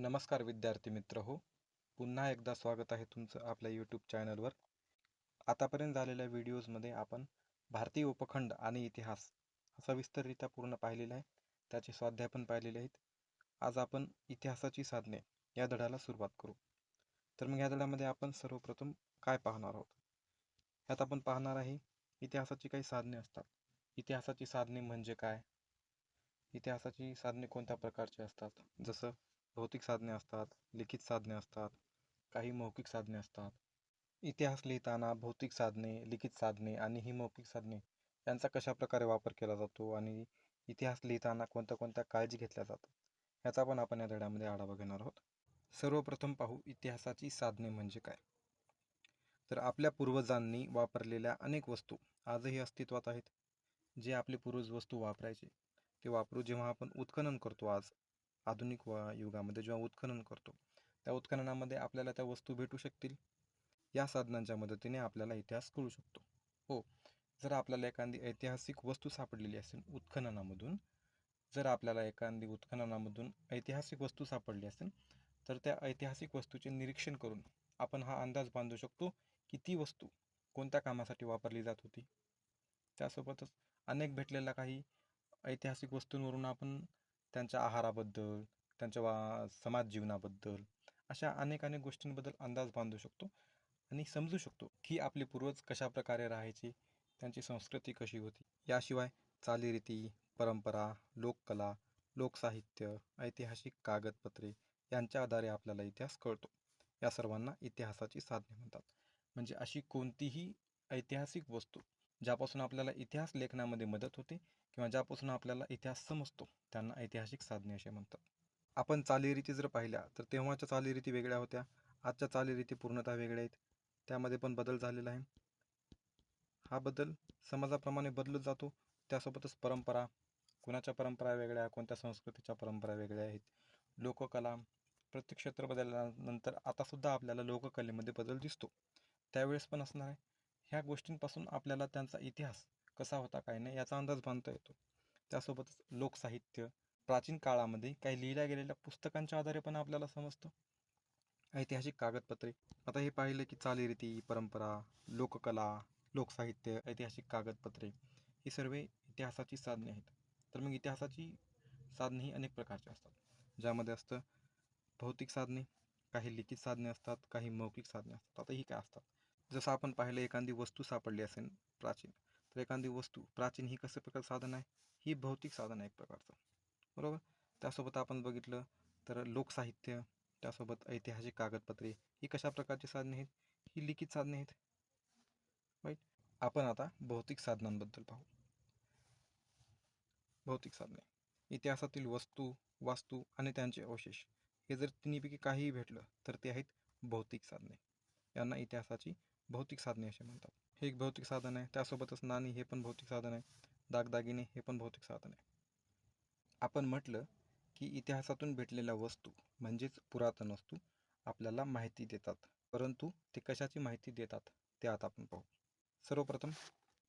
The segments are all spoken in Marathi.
नमस्कार विद्यार्थी मित्र हो. पुन्हा एकदा स्वागत आहे तुमचं आपल्या यूट्यूब चॅनलवर आतापर्यंत झालेल्या व्हिडिओजमध्ये आपण भारतीय उपखंड आणि इतिहास हा सविस्तररित्या पूर्ण पाहिलेला आहे. त्याचे स्वाध्याय पण पाहिलेले आहेत. आज आपण इतिहासाची साधने या धड्याला सुरुवात करू. तर मग या धड्यामध्ये आपण सर्वप्रथम काय पाहणार आहोत? ह्यात आपण पाहणार आहे इतिहासाची काही साधने असतात. इतिहासाची साधने म्हणजे काय? इतिहासाची साधने कोणत्या प्रकारची असतात? जसं भौतिक साधने असतात लिखित साधने असतात काही मौखिक साधने असतात. इतिहास लिहिताना भौतिक साधने लिखित साधने आणि ही मौखिक साधने यांचा कशा प्रकारे वापर केला जातो आणि इतिहास लिहिताना कोणत्या कोणत्या काळजी घेतल्या जातात याचा पण आपण या धड्यामध्ये आढावा घेणार आहोत. सर्वप्रथम पाहू इतिहासाची साधने म्हणजे काय? तर आपल्या पूर्वजांनी वापरलेल्या अनेक वस्तू आजही अस्तित्वात आहेत. जे आपले पूर्वज वस्तू वापरायचे ते वापरू जेव्हा आपण उत्खनन करतो आज आधुनिक व युगामध्ये जेव्हा उत्खनन करतो त्या उत्खननामध्ये आपल्याला त्या वस्तू भेटू शकतील. या साधनांच्या मदतीने आपल्याला इतिहास कळू शकतो. हो जर आपल्याला एखादी ऐतिहासिक वस्तू सापडलेली असेल उत्खननामधून जर आपल्याला एखादी उत्खननामधून ऐतिहासिक वस्तू सापडली असेल तर त्या ऐतिहासिक वस्तूचे निरीक्षण करून आपण हा अंदाज बांधू शकतो की ती वस्तू कोणत्या कामासाठी वापरली जात होती. त्यासोबतच अनेक भेटलेल्या काही ऐतिहासिक वस्तूंवरून आपण त्यांच्या आहाराबद्दल त्यांच्या वा समाज जीवनाबद्दल अशा अनेक अनेक गोष्टींबद्दल अंदाज बांधू शकतो आणि समजू शकतो की आपले पूर्वज कशा प्रकारे राहायचे त्यांची संस्कृती कशी होती. याशिवाय चालीरीती परंपरा लोककला लोकसाहित्य ऐतिहासिक कागदपत्रे यांच्या आधारे आपल्याला इतिहास कळतो. या सर्वांना इतिहासाची साधने म्हणतात. म्हणजे अशी कोणतीही ऐतिहासिक वस्तू ज्यापासून आपल्याला इतिहास लेखनामध्ये मदत होते किंवा ज्यापासून आपल्याला इतिहास समजतो त्यांना ऐतिहासिक साधने असे म्हणतात. आपण चालीरीती जर पाहिल्या तर तेव्हाच्या चालीरीती वेगळ्या होत्या आजच्या चालीरीती पूर्णतः वेगळ्या आहेत. त्यामध्ये पण बदल झालेला आहे. हा बदल समाजाप्रमाणे बदलत जातो. त्यासोबतच परंपरा कुणाच्या परंपरा वेगळ्या कोणत्या संस्कृतीच्या परंपरा वेगळ्या आहेत. लोककला प्रत्येक क्षेत्र बदलल्यानंतर आतासुद्धा आपल्याला लोककलेमध्ये बदल दिसतो. त्यावेळेस पण असणार आहे. ह्या गोष्टींपासून आपल्याला त्यांचा इतिहास कसा होता काय नाही याचा अंदाज बांधता येतो. त्यासोबतच लोकसाहित्य प्राचीन काळामध्ये काही लिहिल्या गेलेल्या पुस्तकांच्या आधारे पण आपल्याला समजतं. ऐतिहासिक कागदपत्रे. आता हे पाहिलं की चालीरीती परंपरा लोककला लोकसाहित्य ऐतिहासिक कागदपत्रे ही सर्व इतिहासाची साधने आहेत. तर मग इतिहासाची साधने ही अनेक प्रकारची असतात. ज्यामध्ये असतं भौतिक साधने काही लिखित साधने असतात काही मौखिक साधने असतात. आता ही काय असतात? जसं आपण पाहिलं एखादी वस्तू सापडली असेल प्राचीन तर एखादी वस्तू प्राचीन ही कसं प्रकार साधन आहे? ही भौतिक साधन आहे एक प्रकारचं. बरोबर? त्यासोबत आपण बघितलं तर लोकसाहित्य त्यासोबत ऐतिहासिक कागदपत्रे ही कशा प्रकारची साधने आहेत? ही लिखित साधने आहेत. राईट आपण आता भौतिक साधनांबद्दल पाहू. भौतिक साधने. इतिहासातील वस्तू वास्तू आणि त्यांचे अवशेष. हे जर तिन्हीपैकी काहीही भेटलं तर ते आहेत भौतिक साधने. यांना इतिहासाची भौतिक साधने असे म्हणतात. हे एक भौतिक साधन आहे. त्यासोबतच नाणी हे पण भौतिक साधन आहे. दागदागिने हे पण भौतिक साधन आहे. आपण म्हटलं की इतिहासातून भेटलेल्या वस्तू म्हणजेच पुरातन वस्तू आपल्याला माहिती देतात. परंतु ते कशाची माहिती देतात ते आता आपण पाहू. सर्वप्रथम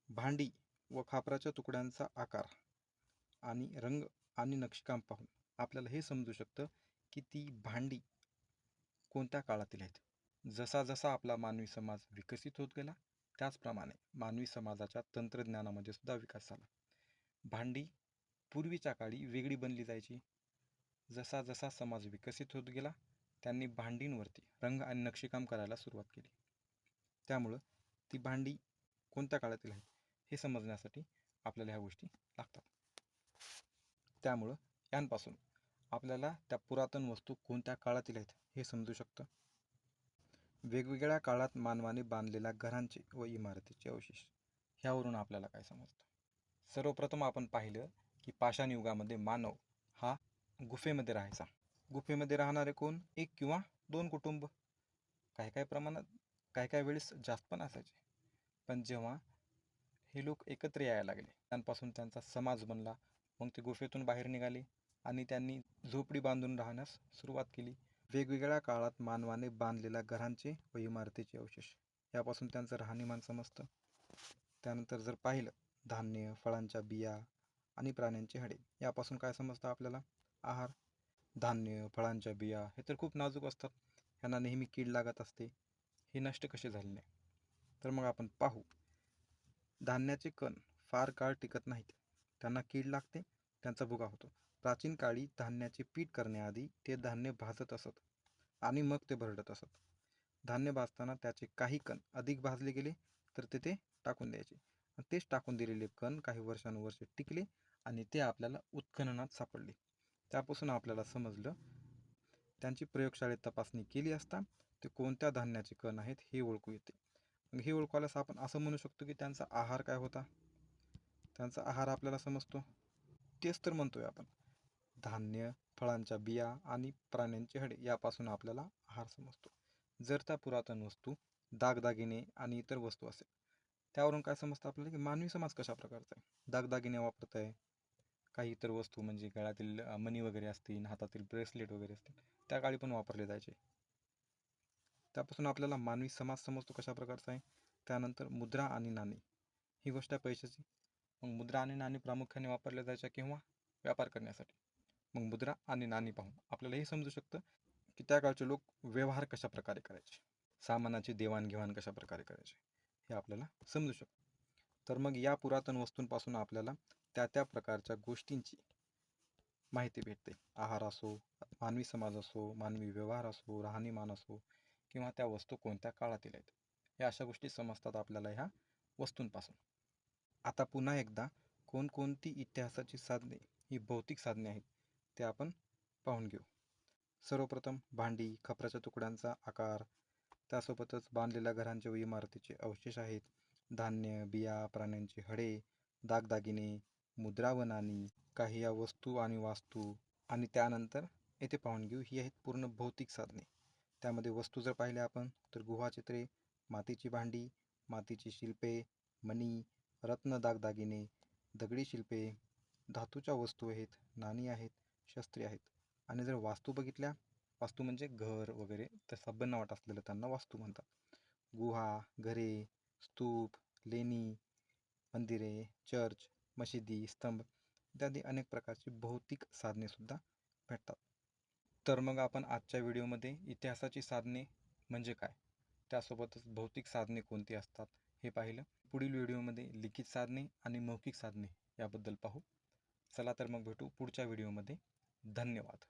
भांडी व खापराच्या तुकड्यांचा आकार आणि रंग आणि नक्षीकाम पाहून आपल्याला हे समजू शकतं की ती भांडी कोणत्या काळातील आहेत. जसा जसा आपला मानवी समाज विकसित होत गेला त्याचप्रमाणे मानवी समाजाच्या तंत्रज्ञानामध्ये सुद्धा विकास झाला. भांडी पूर्वीच्या काळी वेगळी बनली जायची. जसा जसा समाज विकसित होत गेला त्यांनी भांडींवरती रंग आणि नक्षीकाम करायला सुरुवात केली. त्यामुळं ती भांडी कोणत्या काळातील आहेत हे समजण्यासाठी आपल्याला ह्या गोष्टी लागतात. त्यामुळं यांपासून आपल्याला त्या पुरातन वस्तू कोणत्या काळातील आहेत हे समजू शकतं. वेगवेगळ्या काळात मानवाने बांधलेल्या घरांचे व इमारतीचे अवशेष. ह्यावरून आपल्याला काय समजतं? सर्वप्रथम आपण पाहिलं की पाषाण युगामध्ये मानव हा गुफेमध्ये राहायचा. गुफेमध्ये राहणारे कोण? एक किंवा दोन कुटुंब. काही काही प्रमाणात काही काही वेळेस जास्त पण असायचे. पण जेव्हा हे लोक एकत्र यायला लागले त्यांपासून त्यांचा समाज बनला. मग ते गुफेतून बाहेर निघाले आणि त्यांनी झोपडी बांधून राहण्यास सुरुवात केली. वेगवेगळ्या काळात मानवाने बांधलेल्या घरांचे व इमारतीचे अवशेष. यापासून त्यांचं राहणीमान समजतं. त्यानंतर जर पाहिलं धान्य फळांच्या बिया आणि प्राण्यांची हाडे यापासून काय समजतं आपल्याला? आहार धान्य फळांच्या बिया हे तर खूप नाजूक असतात. ह्यांना नेहमी कीड लागत असते. हे नष्ट कसे झाले नाही? तर मग आपण पाहू. धान्याचे कण फार काळ टिकत नाहीत. त्यांना कीड लागते त्यांचा भुगा होतो. प्राचीन काळी धान्याचे पीठ करण्याआधी ते धान्य भाजत असत आणि मग ते भरडत असत. धान्य भाजताना त्याचे काही कण अधिक भाजले गेले तर ते ते टाकून द्यायचे. तेच टाकून दिलेले कण काही वर्षानुवर्षे टिकले आणि ते आपल्याला उत्खननात सापडले. त्यापासून आपल्याला समजलं त्यांची प्रयोगशाळेत तपासणी केली असता ते कोणत्या धान्याचे कण आहेत हे ओळखू येते. मग हे ओळखू आपण असं म्हणू शकतो की त्यांचा आहार काय होता? त्यांचा आहार आपल्याला समजतो? तेच तर म्हणतोय आपण. धान्य फळांच्या बिया आणि प्राण्यांचे हडे यापासून आपल्याला आहार समजतो. जर त्या पुरातन वस्तू दागदागिने आणि इतर वस्तू असेल त्यावरून काय समजतं आपल्याला की मानवी समाज कशा प्रकारचा आहे? दागदागिने वापरत आहे. काही इतर वस्तू म्हणजे गळ्यातील मणी वगैरे असतील हातातील ब्रेसलेट वगैरे असतील त्या काळी पण वापरले जायचे. त्यापासून आपल्याला मानवी समाज समजतो कशा प्रकारचा आहे? त्यानंतर मुद्रा आणि नाणी. ही गोष्ट आहे पैशाची. मग मुद्रा आणि नाणी प्रामुख्याने वापरल्या जायच्या किंवा व्यापार करण्यासाठी? मग मुद्रा आणि नाणी पाहून आपल्याला हे समजू शकतं की त्या काळचे लोक व्यवहार कशा प्रकारे करायचे? सामानाची देवाणघेवाण कशा प्रकारे करायचे? हे आपल्याला समजू शकतं. तर मग या पुरातन वस्तूंपासून आपल्याला त्या त्या प्रकारच्या गोष्टींची माहिती भेटते. आहार असो मानवी समाज असो मानवी व्यवहार असो राहणीमान असो किंवा त्या वस्तू कोणत्या काळातील आहेत? या अशा गोष्टी समजतात आपल्याला ह्या वस्तूंपासून. आता पुन्हा एकदा कोणकोणती इतिहासाची साधने ही भौतिक साधने आहेत ते आपण पाहून घेऊ. सर्वप्रथम भांडी खपराच्या तुकड्यांचा आकार त्यासोबतच बांधलेल्या घरांचे व इमारतीचे अवशेष आहेत. धान्य बिया प्राण्यांचे हडे दागदागिने मुद्रा व नाणी काही या वस्तू आणि वास्तू आणि त्यानंतर येथे पाहून घेऊ ही आहेत पूर्ण भौतिक साधने. त्यामध्ये वस्तू जर पाहिल्या आपण तर गुहाचित्रे मातीची भांडी मातीची शिल्पे मणी रत्न दागदागिने दगडी शिल्पे धातूच्या वस्तू आहेत नाणी आहेत शास्त्री आहेत. आणि जर वास्तू बघितल्या वास्तू म्हणजे घर वगैरे तसा वाट असलेलं त्यांना वास्तू म्हणतात. गुहा घरे स्तूप लेणी मंदिरे चर्च मशिदी स्तंभ इत्यादी अनेक प्रकारची भौतिक साधनेसुद्धा भेटतात. तर मग आपण आजच्या व्हिडिओमध्ये इतिहासाची साधने म्हणजे काय? त्यासोबतच भौतिक साधने कोणती असतात हे पाहिलं. पुढील व्हिडिओमध्ये लिखित साधने आणि मौखिक साधने याबद्दल पाहू. चला तर मग भेटू पुढच्या व्हिडिओमध्ये. धन्यवाद.